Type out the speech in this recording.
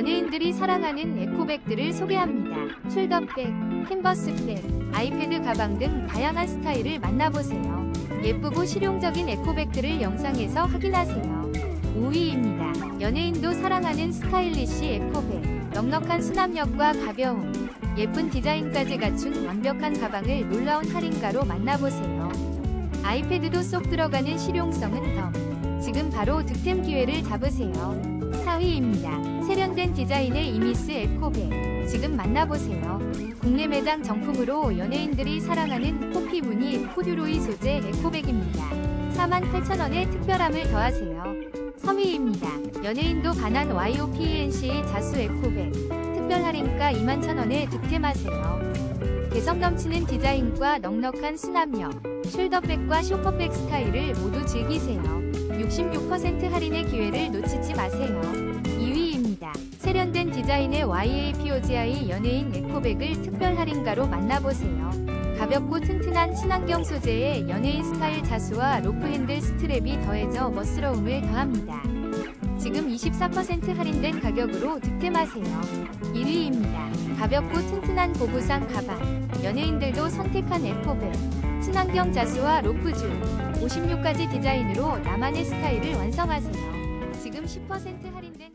연예인들이 사랑하는 에코백들을 소개합니다. 숄더백, 캔버스백, 아이패드 가방 등 다양한 스타일을 만나보세요. 예쁘고 실용적인 에코백들을 영상에서 확인하세요. 5위입니다. 연예인도 사랑하는 스타일리시 에코백. 넉넉한 수납력과 가벼움, 예쁜 디자인까지 갖춘 완벽한 가방을 놀라운 할인가로 만나보세요. 아이패드도 쏙 들어가는 실용성은 덤. 지금 바로 득템 기회를 잡으세요. 4위입니다. 세련된 디자인의 이미스 에코백. 지금 만나보세요. 국내 매장 정품으로 연예인들이 사랑하는 코피 무늬 코듀로이 소재 에코백입니다. 48,000원의 특별함을 더하세요. 3위입니다. 연예인도 반한 YOPNC 자수 에코백. 특별 할인가 21,000원에 득템하세요. 개성 넘치는 디자인과 넉넉한 수납력, 숄더백과 쇼퍼백 스타일을 모두 즐기세요. 66% 할인의 기회를 놓치지 마세요. 2위입니다. 세련된 디자인의 YAPOGI 연예인 에코백을 특별 할인가로 만나보세요. 가볍고 튼튼한 친환경 소재의 연예인 스타일 자수와 로프 핸들 스트랩이 더해져 멋스러움을 더합니다. 지금 24% 할인된 가격으로 득템하세요. 1위입니다. 가볍고 튼튼한 보부상 가방. 연예인들도 선택한 에코백. 친환경 자수와 로프줄. 56가지 디자인으로 나만의 스타일을 완성하세요. 지금 10% 할인된